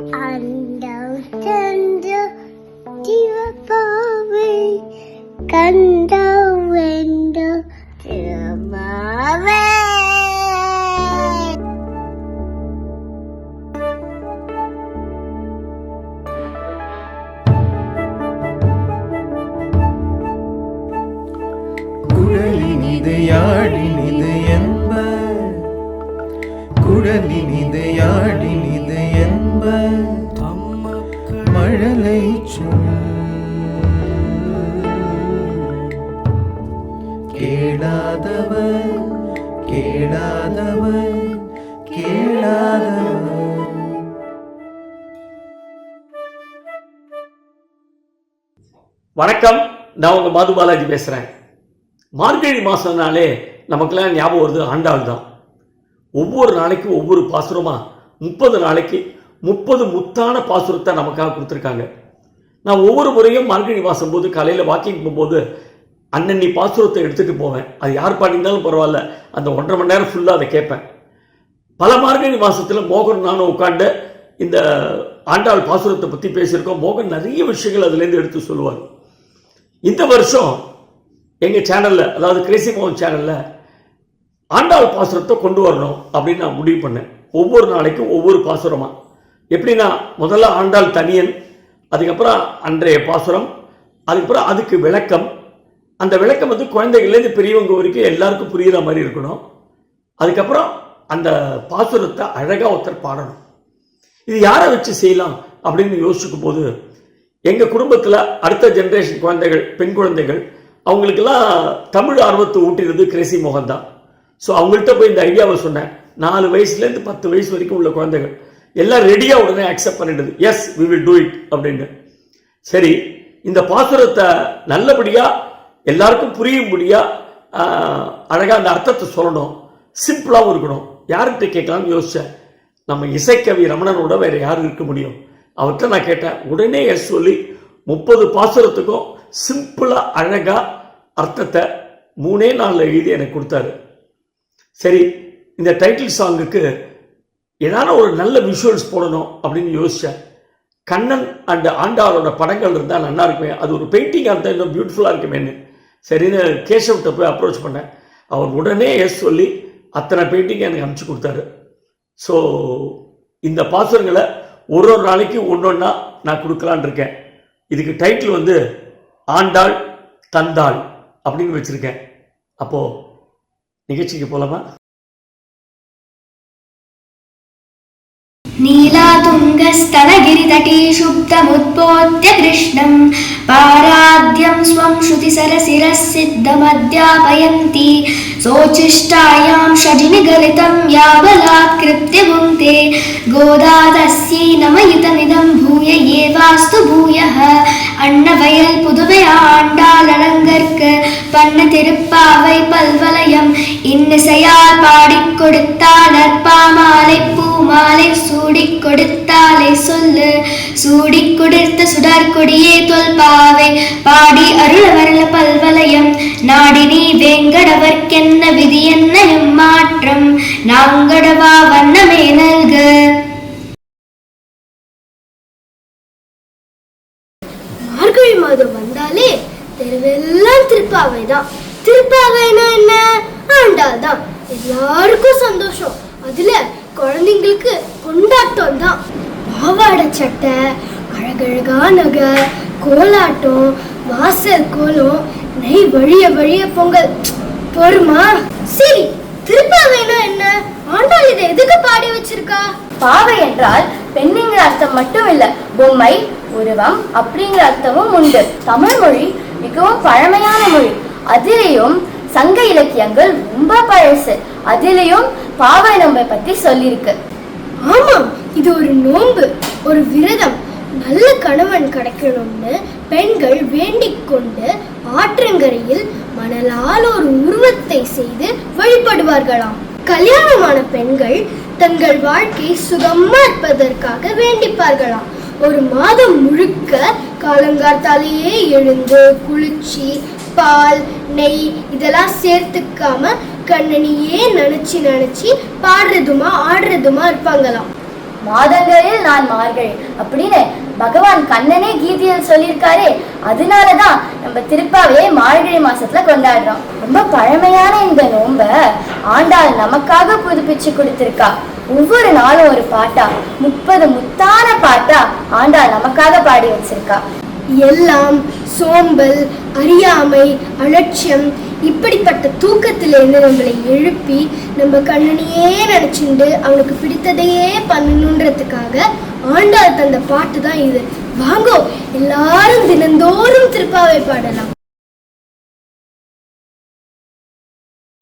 அண்டம் தந்த சிவபாவை கண்டம் வென்ற திருமாவே குழலினிது யாழினிது என்ப குழலினிது யாழினிது கேளாதவர் கேளாதவர் கேளாதவர். வணக்கம். நான் உங்க மது பாலாஜி பேசுறேன். மார்கழி மாசம்னாலே நமக்கெல்லாம் ஞாபகம் வருது ஆண்டாள் தான். ஒவ்வொரு நாளைக்கும் ஒவ்வொரு பாசுரமா முப்பது நாளைக்கு முப்பது முத்தான பாசுரத்தை நமக்காக கொடுத்துருக்காங்க. நான் ஒவ்வொரு முறையும் மார்கழி மாசம் போது காலையில் வாக்கிங் போகும்போது அன்னன்னி பாசுரத்தை எடுத்துகிட்டு போவேன். அது யார் பாடினாலும் பரவாயில்ல. அந்த ஒன்றரை மணி நேரம் ஃபுல்லாக அதை கேட்பேன். பல மார்கழி மாதத்தில் மோகன் நானும் உட்காந்து இந்த ஆண்டாள் பாசுரத்தை பற்றி பேசியிருக்கோம். மோகன் நிறைய விஷயங்கள் அதுலேருந்து எடுத்து சொல்லுவார். இந்த வருஷம் எங்கள் சேனலில் அதாவது கிரேசி மோகன் சேனலில் ஆண்டாள் பாசுரத்தை கொண்டு வரணும் அப்படின்னு நான் முடிவு பண்ணேன். ஒவ்வொரு நாளைக்கும் ஒவ்வொரு பாசுரமாக எப்படின்னா முதல்ல ஆண்டாள் தனியன் அதுக்கப்புறம் அன்றைய பாசுரம் அதுக்கப்புறம் அதுக்கு விளக்கம். அந்த விளக்கம் வந்து குழந்தைகள்லேருந்து பெரியவங்க வரைக்கும் எல்லாருக்கும் புரிகிற மாதிரி இருக்கணும். அதுக்கப்புறம் அந்த பாசுரத்தை அழகாக ஒருத்தர் பாடணும். இது யாரை வச்சு செய்யலாம் அப்படின்னு யோசிக்கும் போது எங்கள் குடும்பத்தில் அடுத்த ஜென்ரேஷன் குழந்தைகள் பெண் குழந்தைகள் அவங்களுக்கெல்லாம் தமிழ் ஆர்வத்தை ஊட்டினது கிரேசி மோகன் தான் ஸோ அவங்கள்ட்ட போய் இந்த ஐடியாவை சொன்னேன். நாலு வயசுலேருந்து பத்து வயசு வரைக்கும் உள்ள குழந்தைகள். எல்லாம் ரெடியாக உடனே அக்செப்ட் பண்ணிடுது yes we will do it அப்படின்னு சரி இந்த பாசுரத்தை நல்லபடியாக எல்லாருக்கும் புரியும்படியாக அழகாக அந்த அர்த்தத்தை சொல்லணும். சிம்பிளாகவும் இருக்கணும். யார்கிட்ட கேட்கலாம்னு யோசித்தேன் நம்ம இசைக்கவி ரமணனோட வேறு யார் இருக்க முடியும்? அவர்கிட்ட நான் கேட்டேன். உடனே எஸ் சொல்லி முப்பது பாசுரத்துக்கும் சிம்பிளாக அழகாக அர்த்தத்தை மூணே நாளில் எழுதி எனக்கு கொடுத்தாரு. சரி இந்த டைட்டில் சாங்குக்கு ஏதான ஒரு நல்ல விஷுவல்ஸ் போடணும் அப்படின்னு யோசித்தேன் கண்ணன் அண்ட் ஆண்டாளோட படங்கள் இருந்தால் நல்லா இருக்குமே. அது ஒரு பெயிண்டிங்காக இருந்தால் இன்னும் பியூட்டிஃபுல்லாக இருக்குமேன்னு. சரின்னு கேசவ்கிட்ட போய் அப்ரோச் பண்ணேன். அவர் உடனே எஸ் சொல்லி அத்தனை பெயிண்டிங் எனக்கு அனுப்பிச்சு கொடுத்தாரு. ஸோ இந்த பாசுரங்களை ஒரு ஒரு நாளைக்கு ஒன்று ஒன்றா நான் கொடுக்கலான்னு இருக்கேன். இதுக்கு டைட்டில் வந்து ஆண்டாள் தந்தாள் அப்படின்னு வச்சுருக்கேன். அப்போது நிகழ்ச்சிக்கு போகலாமா नीलातुङ्गस्तनगिरितटी शुप्तमुत्पोत्य कृष्णं पाराद्यं स्वं श्रुतिसरसिरः सिद्धमध्यापयन्ती सोचिष्टायां षजिनिगलितं यावलात्कृत्य भुङ्क्ते गोदा तस्यै नमयुतमिदं भूय एवास्तु भूयः அன்னவயல் புதுவை ஆண்டாள் அலங்கற்கு பண்ண திருப்பாவை பல்வலயம் இன்னிசையால் பாடிக் கொடுத்தாள் நற்பாமாலை பூமாலை சூடி கொடுத்தாலே சொல்லு. சூடிக் கொடுத்த சுடற்கொடியே தொல்பாவை பாடி அருள் வரல பல்வலயம். நாடி நீ வேங்கடவர்க்கென்ன விதி என்ன மாற்றம். நாங்கடவா வண்ணமே நல்கு. மார்கழி மாதம் வந்தாலே தெருவெல்லாம் திருப்பாவை தான் திருப்பாவைனா என்ன? ஆண்டாள் தான் எல்லாருக்கும் சந்தோஷம். அதுல குழந்தைங்களுக்கு கொண்டாட்டம் தான் பாவாடை சட்டை அழகழகா நகை கோலாட்டம் வாசல் கோலம் நெய் வழிய வழிய பொங்கல். பொறுமா? சரி திருப்பாவைனா என்ன? ஆண்டாள் இதை எதுக்கு பாடி வச்சிருக்கா? பாவை என்றால் பெண்ணுங்கிற அர்த்தம் மட்டும் இல்ல பொம்மை உருவம் அப்படிங்கிற அர்த்தமும் உண்டு. தமிழ் மொழி மிகவும் பழமையான மொழி. அதிலேயும் சங்க இலக்கியங்கள் ரொம்ப பழசு. அதுலயும் பாவை நோம்பை பத்தி சொல்லியிருக்கு ஆமாம் இது ஒரு நோன்பு ஒரு விரதம். நல்ல கணவன் கிடைக்கணும்னு பெண்கள் வேண்டிக் கொண்டு ஆற்றங்கரையில் மணலால் ஒரு உருவத்தை செய்து வழிபடுவார்களாம். கல்யாணமான பெண்கள் தங்கள் வாழ்க்கை சுகமா இருப்பதற்காக வேண்டிப்பார்களாம். ஒரு மாதம் முழுக்க காலங்காத்தாலேயே எழுந்து குளிச்சு பால் நெய் இதெல்லாம் சேர்த்துக்காம கண்ணனியே நினைச்சு நினைச்சு பாடுறதுமா ஆடுறதுமா இருப்பாங்களாம். மாதங்களில் நான் மார்கழி அப்படின்னு பகவான் கண்ணனே கீதையில் சொல்லியிருக்காரே அதனாலதான் நம்ம திருப்பாவையே மார்கழி மாசத்துல கொண்டாடுறோம். ரொம்ப பழமையான இந்த நோம்ப ஆண்டாள் நமக்காக புதுப்பிச்சு கொடுத்திருக்கா. ஒவ்வொரு நாளும் ஒரு பாட்டா முப்பது முத்தான பாட்டா ஆண்டாள் நமக்காக பாடி வச்சிருக்கா. எல்லாம் சோம்பல் அறியாமை அலட்சியம் இப்படிப்பட்ட தூக்கத்திலிருந்து நம்மளை எழுப்பி நம்ம கண்ணனையே நினச்சிண்டு அவனுக்கு பிடித்ததையே பண்ணணுன்றதுக்காக ஆண்டாள் தந்த பாட்டு தான் இது. வாங்கோ எல்லாரும் தினந்தோறும் திருப்பாவை பாடலாம்.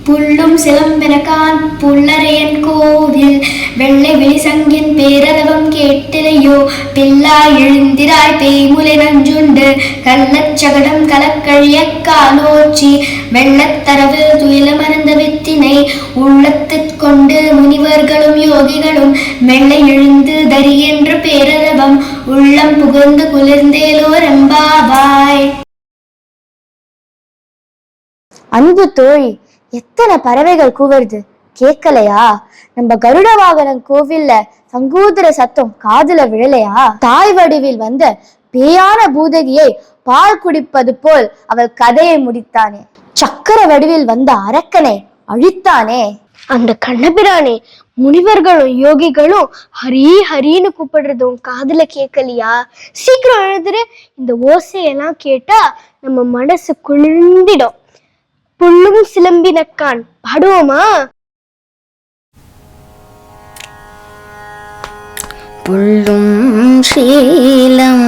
புள்ளும் சிலம்பினகான் புல்லரையன் கோவில். வெள்ளை வெளிசங்கின் பேரளவம் கேட்டிலையோ பில்லாய் எழுந்திராய் பேய்முலை நஞ்சுண்டு. கள்ளச்சகடம் கலக்கழிய காலோச்சி. வெள்ளத்தரவில் துயிலமர்ந்த வித்தினை உள்ளத்திற் கொண்டு முனிவர்களும் யோகிகளும் மெல்லை எழுந்து தரி என்ற பேரளவம் உள்ளம் புகுந்து குளிர்ந்தேலோ ரம்பாவாய் அன்பு தோழி எத்தனை பறவைகள் கூவுறது கேட்கலையா? நம்ம கருட வாகனம் கோவில்ல சங்கூதர சத்தம் காதுல விழலையா? தாய் வடிவில் வந்த பேயான பூதகியை பால் குடிப்பது போல் அவள் கதையை முடித்தானே. சக்கர வடிவில் வந்த அரக்கனை அழித்தானே. அந்த கண்ணபிரானே முனிவர்களும் யோகிகளும் ஹரி ஹரின்னு கூப்பிடுறது உன் காதுல கேட்கலையா? சீக்கிரம் எழுதுரு இந்த ஓசையெல்லாம் கேட்டா நம்ம மனசு குளிர்ந்திடும். புல்லும் சிலம்பினக்கான். பாடுவோமா? புல்லும் சீலம்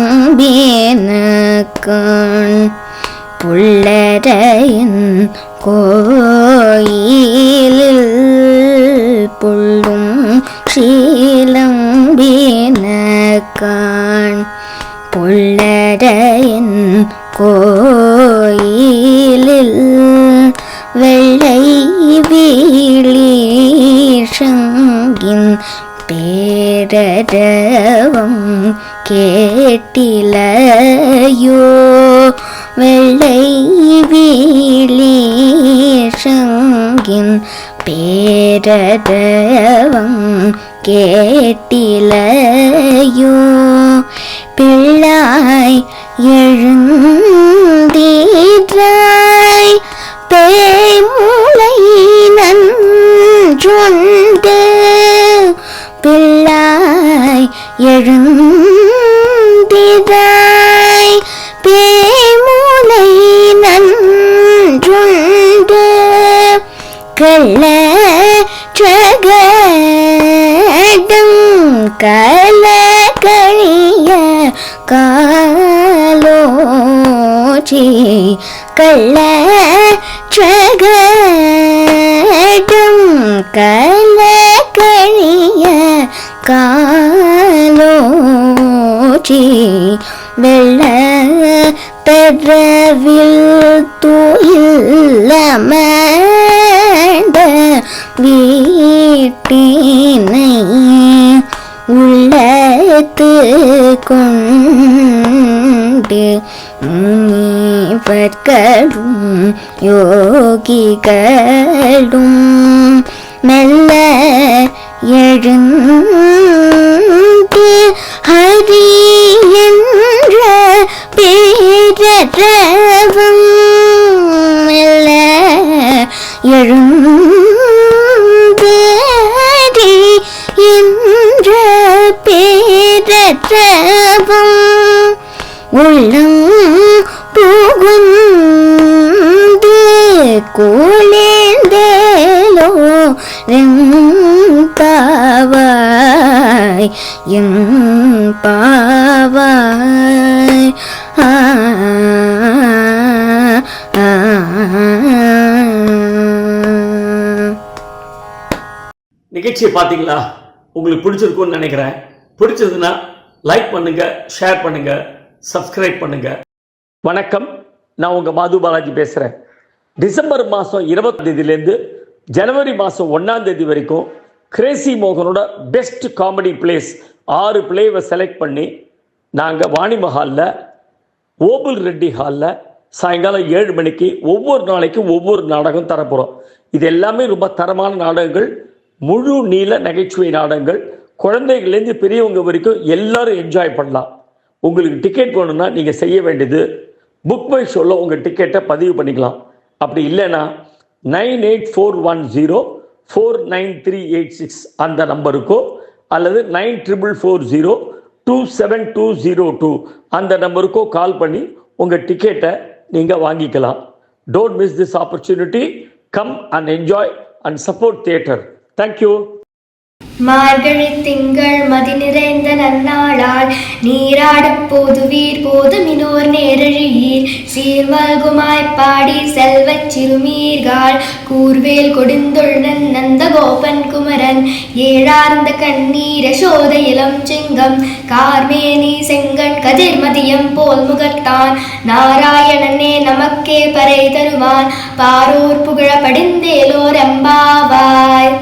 புள்ளரையின் கோயிலில் புல்லும் பேரரவம் கேட்டிலையோ? வெள்ளை வீழி சங்கின் பேரரவம் கேட்டிலையோ? பிள்ளாய் எழுந்தீராய் பேமுலை நன்றுண்டு எழுந்திதாய் பேமூலை நன்றுண்டு கள்ள சகடம் கல கழிய காலோச்சி கள்ள சகடம் கா கழிய வெள்ள பெறவில் துயிலமண்ட வீட்டினை உள்ளத்து கொண்டு முனிவர்களும் யோகிகளும் மெல்ல எழுந்து பேரவம் மெல்ல எழுந்து ஹரி என்ற பேரவம் உள்ளம் புகுந்து குளிர்ந்தேலோ பாவாய் எம் பாவாய். ஆ, நிகழ்ச்சியை பார்த்தீங்களா? உங்களுக்கு பிடிச்சிருக்கும்னு நினைக்கிறேன். பிடிச்சதுன்னா லைக் பண்ணுங்க ஷேர் பண்ணுங்க சப்ஸ்கிரைப் பண்ணுங்க. வணக்கம். நான் உங்க மாது பாலாஜி பேசுறேன். டிசம்பர் மாதம் இருபத்தி தேதியிலேருந்து ஜனவரி மாதம் ஒன்றாம் தேதி வரைக்கும் கிரேசி மோகனோட பெஸ்ட் காமெடி பிளேஸ் ஆறு பிளேவை செலக்ட் பண்ணி நாங்கள் வாணி மஹாலில் ஓபுல் ரெட்டி ஹாலில் சாயங்காலம் ஏழு மணிக்கு ஒவ்வொரு நாளைக்கும் ஒவ்வொரு நாடகம் தரப்போகிறோம் இது எல்லாமே ரொம்ப தரமான நாடகங்கள். முழு நீள நகைச்சுவை நாடகங்கள். குழந்தைகள்லேருந்து பெரியவங்க வரைக்கும் எல்லாரும் என்ஜாய் பண்ணலாம். உங்களுக்கு டிக்கெட் வேணும்னா நீங்கள் செய்ய வேண்டியது புக் பை ஷோவில் உங்கள் டிக்கெட்டை பதிவு பண்ணிக்கலாம். அப்படி இல்லைன்னா nine eight four one zero four nine three eight six அந்த நம்பருக்கோ அல்லது nine triple four zero two seven two zero two அந்த நம்பருக்கோ கால் பண்ணி உங்கள் டிக்கெட்டை நீங்கள் வாங்கிக்கலாம். Don't miss this opportunity come and enjoy and support theatre thank you மார்கழி திங்கள் மதி நிறைந்த நன்னாளால் நீராடப் போது மினோர் நேரழியீர். சீர்மல்குமாய் பாடி செல்வச் சிறுமீர்கால் கூர்வேல் கொடுந்தொழுநன் நந்த கோபன் குமரன். ஏழார்ந்த கண்ணீர சோத இளம் சிங்கம் கார்மேனி செங்கண் கதிர்மதியம் போல் முகத்தான் நாராயணனே நமக்கே பறை தருவான் பாரூர் புகழ படிந்தேலோர் எம்பாவாய்